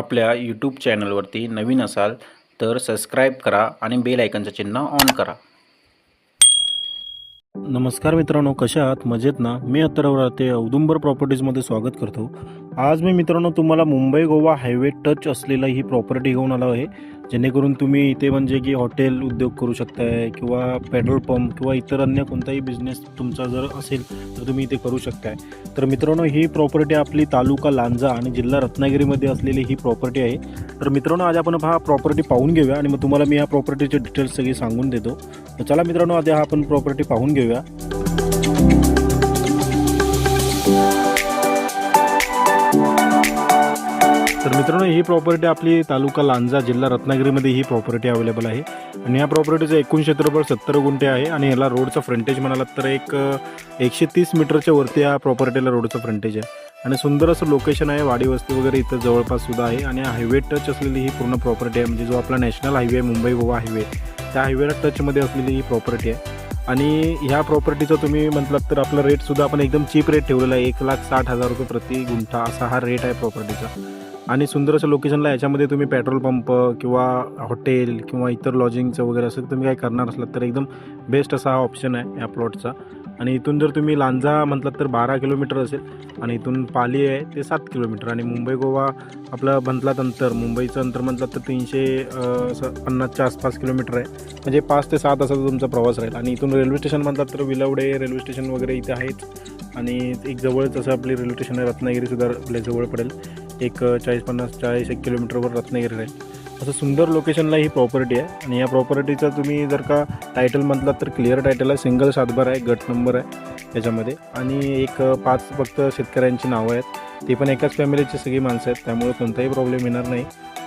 आपल्या यूट्यूब चॅनलवरती नवीन असाल तर सबस्क्राईब करा आणि बेल आयकनचं चिन्ह ऑन करा. नमस्कार मित्रांनो कशा आहात? मजेत ना? मी अत्तरवर ते औदुंबर प्रॉपर्टीजमध्ये स्वागत करतो. आज मी मित्रांनो तुम्हाला मुंबई गोवा हायवे टच असलेला ही प्रॉपर्टी घेऊन आलो आहे. जेणेकरून तुम्ही इथे म्हणजे की हॉटेल उद्योग करू शकताय किंवा पेट्रोल पंप किंवा इतर अन्य कोणताही बिझनेस तुमचा जर असेल तर तुम्ही इथे करू शकताय. तर मित्रांनो ही प्रॉपर्टी आपली तालुका लांजा आणि जिल्हा रत्नागिरीमध्ये असलेली ही प्रॉपर्टी आहे. तर मित्रांनो आज आपण हा प्रॉपर्टी पाहून घेऊया आणि मग तुम्हाला मी या प्रॉपर्टीचे डिटेल्स सगळी सांगून देतो. तर चला मित्रांनो आधी हा आपण प्रॉपर्टी पाहून घेऊया. तर मित्रांनो ही प्रॉपर्टी आपली तालुका लांजा जिल्हा रत्नागिरीमध्ये ही प्रॉपर्टी अवेलेबल आहे. आणि या प्रॉपर्टीचं एकूण क्षेत्रफळ सत्तर गुंठे आहे आणि याला रोडचं फ्रंटेज म्हणालात तर एक एकशे तीस मीटरच्या वरती या प्रॉपर्टीला रोडचं फ्रंटेज आहे. आणि सुंदर असं लोकेशन आहे वाडी वस्ती वगैरे इथं जवळपास सुद्धा आहे. आणि हायवे टच असलेली ही पूर्ण प्रॉपर्टी आहे म्हणजे जो आपला national highway Mumbai Goa highway त्या हायवेला टचमध्ये असलेली ही प्रॉपर्टी आहे. आणि ह्या प्रॉपर्टीचं तुम्ही म्हटलात तर आपला रेटसुद्धा आपण एकदम चीप रेट ठेवलेला आहे. एक लाख साठ हजार रुपये प्रति गुंठा असा हा रेट आहे प्रॉपर्टीचा आणि सुंदर असं लोकेशनला याच्यामध्ये तुम्ही पेट्रोल पंप किंवा हॉटेल किंवा इतर लॉजिंगचं वगैरे असं तुम्ही काही करणार असलात तर एकदम बेस्ट असा हा ऑप्शन आहे या प्लॉटचा आणि इथून जर तुम्ही लांजा म्हटलात तर बारा किलोमीटर असेल आणि इथून पाली आहे ते सात किलोमीटर आणि मुंबई गोवा आपलं म्हटलात अंतर मुंबईचं अंतर म्हटलं तर तीनशे पन्नासच्या आसपास किलोमीटर आहे. म्हणजे पाच ते सात तासाचा तुमचा प्रवास राहील. आणि इथून रेल्वे स्टेशन म्हटलात तर विलवडे रेल्वे स्टेशन वगैरे इथे आहेत आणि एक जवळच असं आपली रेल्वे स्टेशन आहे रत्नागिरीसुद्धा आपल्या जवळ पडेल. एक चाळीस पन्नास चाळीस एक किलोमीटरवर रत्नागिरीला आहे असं सुंदर लोकेशनला ही प्रॉपर्टी आहे. आणि या प्रॉपर्टीचा तुम्ही जर का टायटल म्हटलात तर क्लिअर टायटल आहे. सिंगल सातबार आहे गट नंबर आहे त्याच्यामध्ये आणि एक पाच फक्त शेतकऱ्यांची नावं आहेत. ते पण एकाच फॅमिलीची सगळी माणसं आहेत. त्यामुळे कोणताही प्रॉब्लेम येणार नाही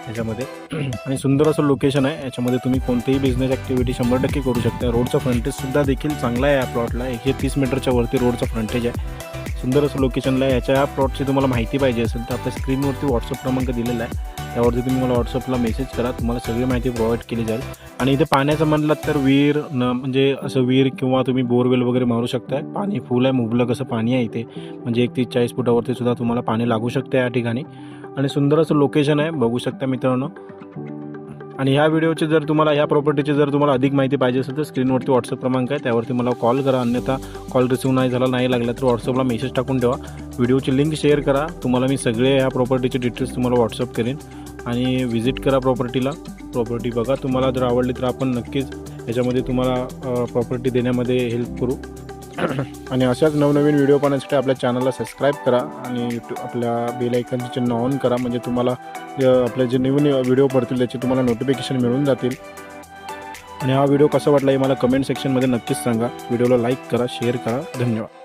याच्यामध्ये. आणि सुंदर असं लोकेशन आहे. याच्यामध्ये तुम्ही कोणतीही बिझनेस ॲक्टिव्हिटी शंभर टक्के करू शकता. रोडचा फ्रंटेजसुद्धा देखील चांगला आहे या प्लॉटला एकशे तीस मीटरच्या वरती रोडचा फ्रंटेज आहे. सुंदर असं लोकेशनला आहे. याच्या प्लॉटची तुम्हाला माहिती पाहिजे असेल तर आपल्या स्क्रीनवरती व्हॉट्सअप क्रमांक दिलेला आहे. त्यावरती तुम्ही मला व्हॉट्सअपला मेसेज करा. तुम्हाला सगळी माहिती प्रोव्हाइड केली जाईल. आणि इथे पाण्याचं म्हणलात तर विहीर न म्हणजे असं विहीर किंवा तुम्ही बोरवेल वगैरे मारू शकताय. पाणी फुल आहे. मुबलक असं पाणी आहे इथे. म्हणजे एक तीस चाळीस फुटावरती सुद्धा तुम्हाला पाणी लागू शकतं या ठिकाणी. आणि सुंदर असं लोकेशन आहे. बघू शकता मित्रांनो. आणि ह्या व्हिडिओचे जर तुम्हाला ह्या प्रॉपर्टीची जर तुम्हाला अधिक माहिती पाहिजे असेल तर स्क्रीनवरती व्हॉट्सअप क्रमांक आहे. त्यावरती मला कॉल करा. अन्यथा कॉल रिसिव्ह नाही झाला नाही लागला तर व्हॉट्सअपला मेसेज टाकून ठेवा. व्हिडिओची लिंक शेअर करा. तुम्हाला मी सगळे ह्या प्रॉपर्टीचे डिटेल्स तुम्हाला व्हॉट्सअप करेन. आणि व्हिजिट करा प्रॉपर्टीला प्रॉपर्टी बघा. तुम्हाला जर आवडली तर आपण नक्कीच याच्यामध्ये तुम्हाला प्रॉपर्टी देण्यामध्ये हेल्प करू. आणि अशाच नवनवीन व्हिडिओ पाहण्यासाठी आपल्या चॅनलला सबस्क्राईब करा आणि यूट्यूब आपल्या बेल आयकनचं चिन्ह ऑन करा. म्हणजे तुम्हाला आपले जे नवीन व्हिडिओ पडतील त्याचे तुम्हाला नोटिफिकेशन मिळून जातील. आणि हा व्हिडिओ कसा वाटला हे मला कमेंट सेक्शनमध्ये नक्कीच सांगा. व्हिडिओला लाईक करा शेअर करा. धन्यवाद.